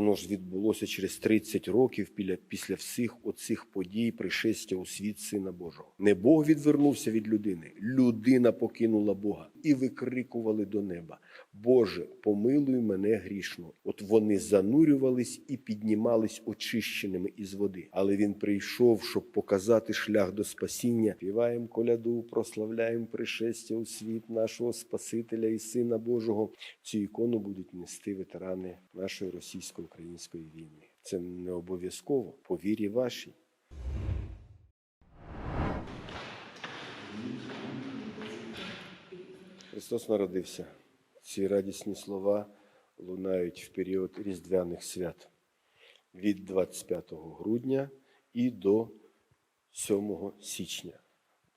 Воно ж відбулося через 30 років після всіх оцих подій пришестя у світ Сина Божого. Не Бог відвернувся від людини, людина покинула Бога і викрикували до неба: Боже, помилуй мене грішно. От вони занурювались і піднімались очищеними із води. Але він прийшов, щоб показати шлях до спасіння. Співаємо коляду, прославляємо пришестя у світ нашого Спасителя і Сина Божого. Цю ікону будуть нести ветерани нашої російсько-української війни. Це не обов'язково по вірі вашій. Христос народився. Ці радісні слова лунають в період різдвяних свят від 25 грудня і до 7 січня.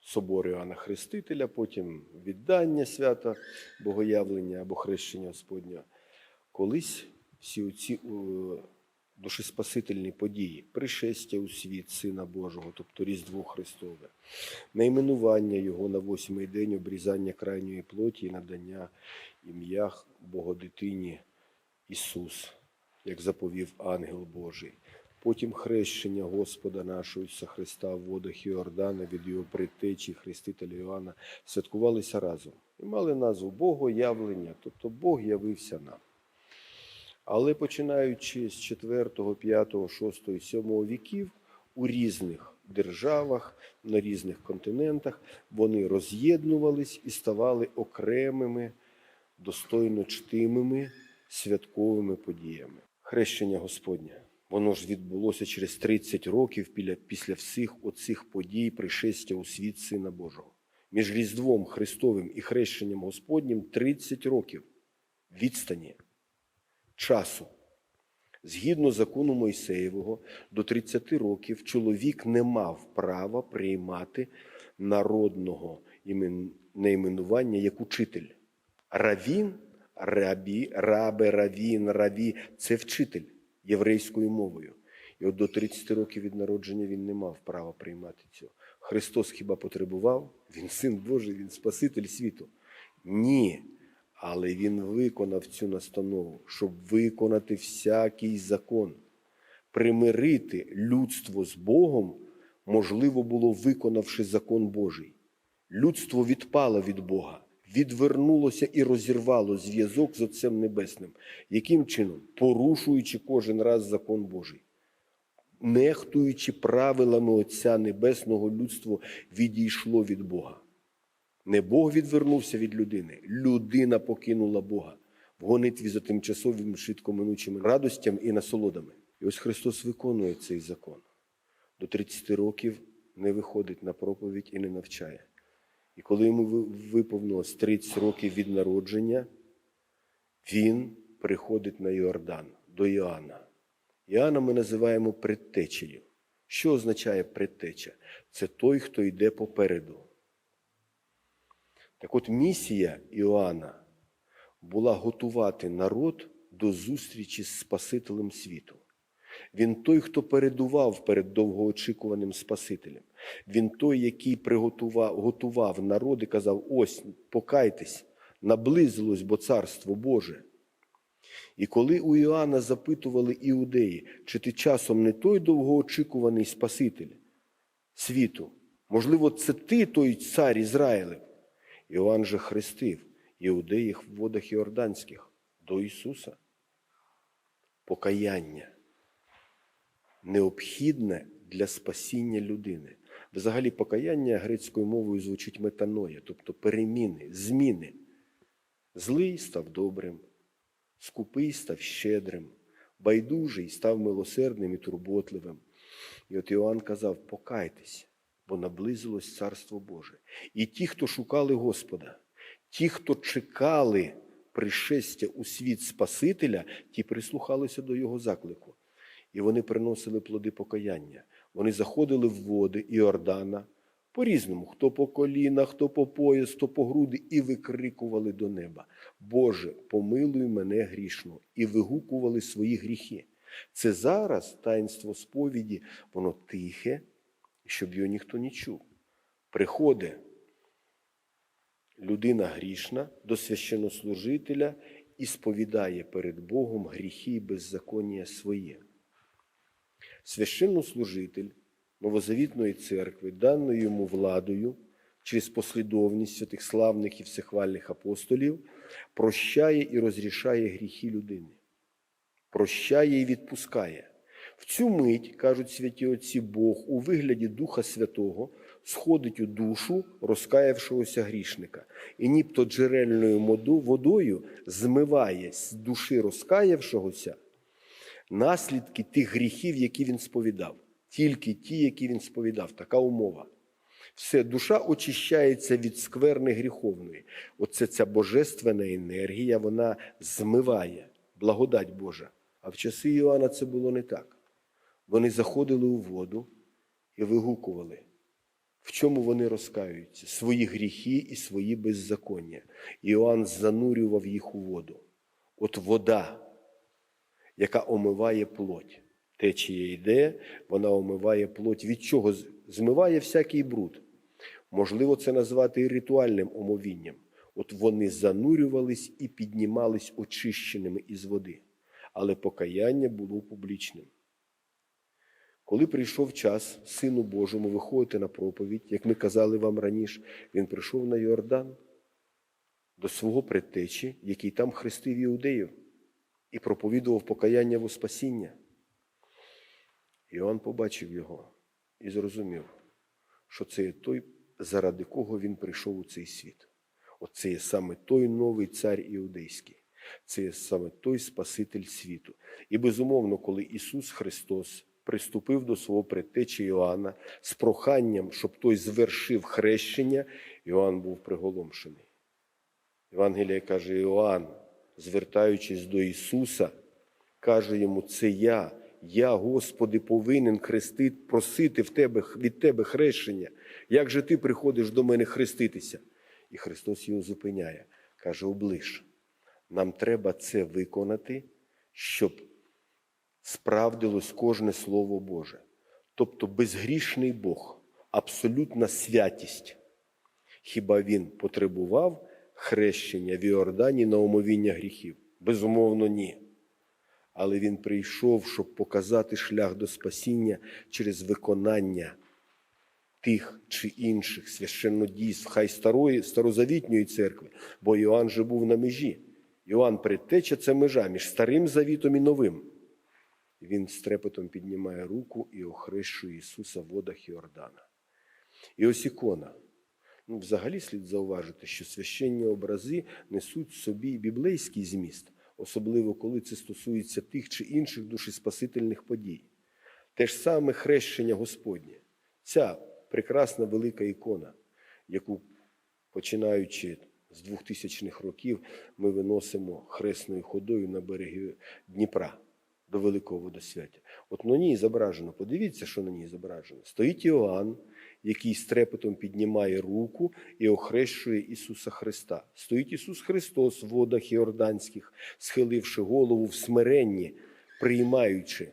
Собор Іоанна Хрестителя, потім віддання свята Богоявлення або хрещення Господнього. Колись всі ці душеспасительні події, пришестя у світ Сина Божого, тобто Різдво Христове, найменування Його на восьмий день, обрізання крайньої плоті і надання ім'я Богодитині Ісус, як заповів ангел Божий. Потім хрещення Господа нашого Ісуса Христа в водах Іордана від його предтечі Хрестителя Іоанна святкувалися разом і мали назву Богоявлення, тобто Бог явився нам. Але починаючи з 4, 5, 6, 7 віків у різних державах, на різних континентах вони роз'єднувались і ставали окремими, достойно чтимими святковими подіями. Хрещення Господнє. Воно ж відбулося через 30 років після всіх оцих подій пришестя у світ Сина Божого. Між Різдвом Христовим і хрещенням Господнім 30 років відстані часу. Згідно закону Мойсеєвого, до 30 років чоловік не мав права приймати народного найменування як учитель. Равін, рабі, рабе, равін, раві це вчитель єврейською мовою. І от до 30 років від народження він не мав права приймати цього. Христос хіба потребував? Він син Божий, він Спаситель світу. Ні. Але він виконав цю настанову, щоб виконати всякий закон. Примирити людство з Богом можливо було, виконавши закон Божий. Людство відпало від Бога, відвернулося і розірвало зв'язок з Отцем Небесним. Яким чином? Порушуючи кожен раз закон Божий. Нехтуючи правилами Отця Небесного, людство відійшло від Бога. Не Бог відвернувся від людини, людина покинула Бога в гонитві за тимчасовими швидкоминучими радостями і насолодами. І ось Христос виконує цей закон. До 30 років не виходить на проповідь і не навчає. І коли йому ви- виповнилось 30 років від народження, він приходить на Йордан до Іоанна. Іоанна ми називаємо предтечею. Що означає предтеча? Це той, хто йде попереду. Так от місія Іоанна була готувати народ до зустрічі з Спасителем світу. Він той, хто передував перед довгоочікуваним Спасителем. Він той, який приготував, готував народ і казав: ось, покайтесь, наблизилось, бо царство Боже. І коли у Іоанна запитували іудеї, чи ти часом не той довгоочікуваний Спаситель світу, можливо, це ти той цар Ізраїлев. Іоанн же хрестив іудеїв в водах Іорданських до Ісуса. Покаяння необхідне для спасіння людини. Взагалі, покаяння грецькою мовою звучить метаноя, тобто переміни, зміни. Злий став добрим, скупий став щедрим, байдужий став милосердним і турботливим. І от Іоанн казав: покайтесь, бо наблизилось Царство Боже. І ті, хто шукали Господа, ті, хто чекали пришестя у світ Спасителя, ті прислухалися до Його заклику. І вони приносили плоди покаяння. Вони заходили в води Іордана по-різному, хто по коліна, хто по пояс, хто по груди, і викрикували до неба: Боже, помилуй мене грішно, і вигукували свої гріхи. Це зараз таїнство сповіді, воно тихе, щоб його ніхто не чув. Приходить людина грішна до священнослужителя і сповідає перед Богом гріхи і беззаконня своє. Священнослужитель новозавітної церкви, даною йому владою через послідовність святих славних і всехвальних апостолів, прощає і розрішає гріхи людини, прощає і відпускає. В цю мить, кажуть святі отці, Бог у вигляді Духа Святого сходить у душу розкаявшогося грішника, і нібто джерельною водою змиває з душі розкаявшогося наслідки тих гріхів, які він сповідав. Тільки ті, які він сповідав. Така умова. Все, душа очищається від скверни гріховної. Оце ця божественна енергія, вона змиває благодать Божа. А в часи Іоанна це було не так. Вони заходили у воду і вигукували, в чому вони розкаюються? Свої гріхи і свої беззаконня. Іоанн занурював їх у воду. От вода, яка омиває плоть. Течія йде, вона омиває плоть. Від чого? Змиває всякий бруд. Можливо, це назвати і ритуальним омовінням. От вони занурювались і піднімались очищеними із води. Але покаяння було публічним. Коли прийшов час Сину Божому виходити на проповідь, як ми казали вам раніше, він прийшов на Йордан до свого предтечі, який там хрестив іудеїв, і проповідував покаяння во спасіння. Іоанн побачив його і зрозумів, що це є той, заради кого він прийшов у цей світ. Оце є саме той новий цар іудейський. Це є саме той Спаситель світу. І безумовно, коли Ісус Христос приступив до свого предтечі Іоанна з проханням, щоб той звершив хрещення, Іоанн був приголомшений. Євангелія каже Іоанн, звертаючись до Ісуса, каже йому: Це я, я, Господи, повинен хрестити, просити в тебе, від Тебе хрещення. Як же ти приходиш до мене хреститися? І Христос його зупиняє, каже: оближ, нам треба це виконати, щоб справдилось кожне Слово Боже. Тобто безгрішний Бог, абсолютна святість. Хіба він потребував хрещення в Іордані на омовіння гріхів? Безумовно, ні. Але він прийшов, щоб показати шлях до спасіння через виконання тих чи інших священнодійств, хай старої, старозавітньої церкви, бо Іоанн же був на межі. Іоанн предтеча це межа між старим завітом і новим. Він з піднімає руку і охрещує Ісуса в водах Іордана. І ось ікона. Ну, взагалі слід зауважити, що священні образи несуть в собі біблейський зміст, особливо коли це стосується тих чи інших душеспасительних подій. Те ж саме хрещення Господнє. Ця прекрасна велика ікона, яку, починаючи з 2000-х років, ми виносимо хресною ходою на береги Дніпра до Великого водосвяття. От на ній зображено, подивіться, що на ній зображено. Стоїть Іоанн, який з трепетом піднімає руку і охрещує Ісуса Христа. Стоїть Ісус Христос в водах Іорданських, схиливши голову в смиренні, приймаючи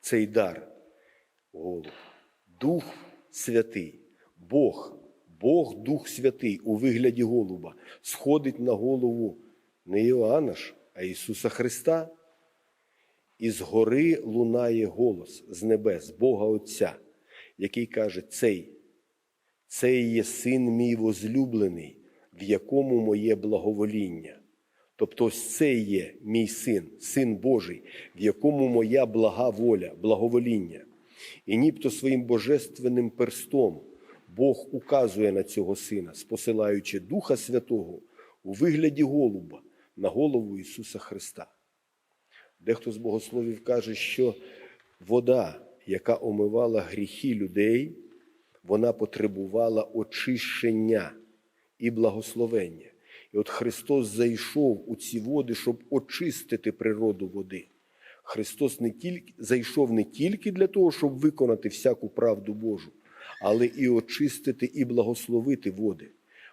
цей дар голову. Дух Святий, Бог, Бог Дух Святий у вигляді голуба сходить на голову не Іоанна ж, а Ісуса Христа. І згори лунає голос з небес, Бога Отця, який каже: Цей, цей є син мій возлюблений, в якому моє благовоління. Тобто, ось це є мій син, син Божий, в якому моя блага воля, благовоління. І нібто своїм божественним перстом Бог указує на цього сина, спосилаючи Духа Святого у вигляді голуба на голову Ісуса Христа. Дехто з богословів каже, що вода, яка омивала гріхи людей, вона потребувала очищення і благословення. І от Христос зайшов у ці води, щоб очистити природу води. Христос не тільки, зайшов не тільки для того, щоб виконати всяку правду Божу, але і очистити і благословити води.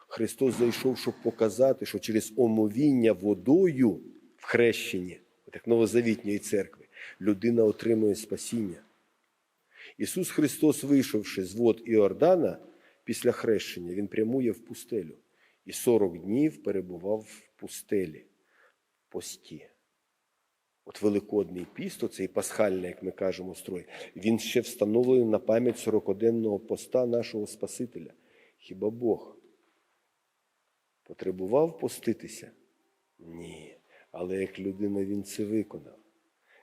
Христос зайшов, щоб показати, що через омовіння водою в хрещенні, як новозавітньої церкви, людина отримує спасіння. Ісус Христос, вийшовши з вод Іордана після хрещення, Він прямує в пустелю і 40 днів перебував в пустелі. пості. От Великодний піст, оцей пасхальний, як ми кажемо, строй, він ще встановлений на пам'ять 40-денного поста нашого Спасителя. Хіба Бог потребував поститися? Ні. Але як людина він це виконав.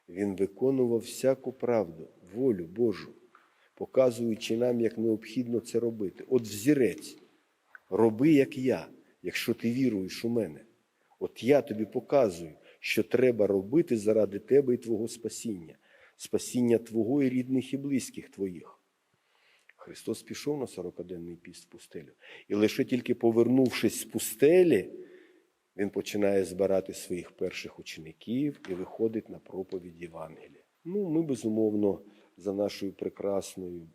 Він виконував всяку правду, волю Божу, показуючи нам, як необхідно це робити. От взірець, роби, як я, якщо ти віруєш у мене. От я тобі показую, що треба робити заради тебе і твого спасіння, спасіння твого і рідних і близьких твоїх. Христос пішов на 40-денний піст в пустелю. І лише тільки повернувшись з пустелі, він починає збирати своїх перших учеників і виходить на проповідь Євангелія. Ну, ми, безумовно, за нашою прекрасною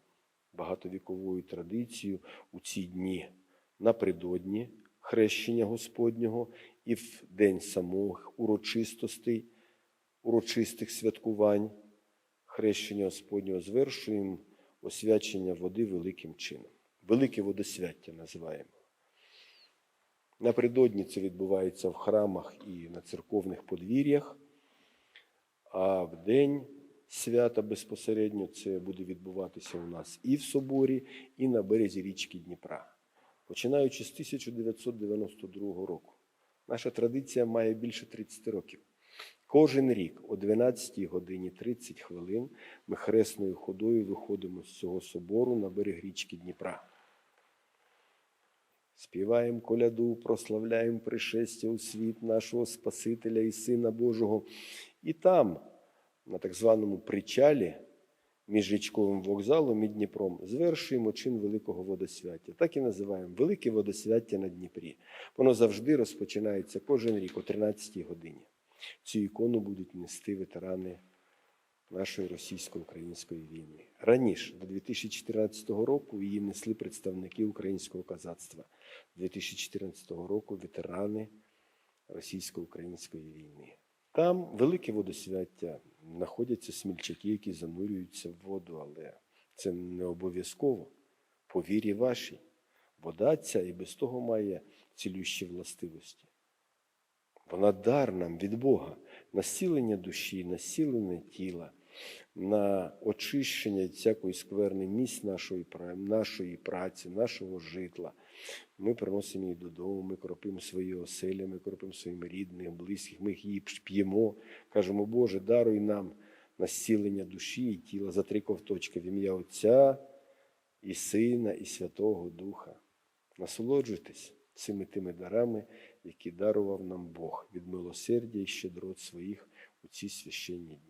багатовіковою традицією у ці дні напередодні хрещення Господнього і в день самих урочистостей, урочистих святкувань хрещення Господнього звершуємо освячення води великим чином. Велике водосвяття називаємо. Напередодні це відбувається в храмах і на церковних подвір'ях, а в день свята безпосередньо це буде відбуватися у нас і в соборі, і на березі річки Дніпра. Починаючи з 1992 року. Наша традиція має більше 30 років. Кожен рік о 12 годині 30 хвилин ми хресною ходою виходимо з цього собору на берег річки Дніпра. Співаємо коляду, прославляємо пришестя у світ нашого Спасителя і Сина Божого. І там, на так званому причалі, між річковим вокзалом і Дніпром, звершуємо чин великого водосвяття. Так і називаємо Велике водосвяття на Дніпрі. Воно завжди розпочинається кожен рік о 13 годині. Цю ікону будуть нести ветерани нашої російсько-української війни. Раніше, до 2014 року, її несли представники українського казацтва. 2014 року ветерани російсько-української війни. Там велике водосвяття, знаходяться смільчаки, які занурюються в воду, але це не обов'язково. По вірі вашій. Вода ця і без того має цілющі властивості. Вона дар нам від Бога на зцілення душі, на зцілення тіла, на очищення всякої скверни місць нашої, нашої праці, нашого житла. Ми приносимо її додому, ми кропимо свої оселі, ми кропимо своїм рідних, близьких, ми її п'ємо. Кажемо, Боже, даруй нам на зцілення душі і тіла за три ковточки в ім'я Отця і Сина, і Святого Духа. Насолоджуйтесь цими тими дарами, які дарував нам Бог від милосердя і щедрот своїх у ці священні дні.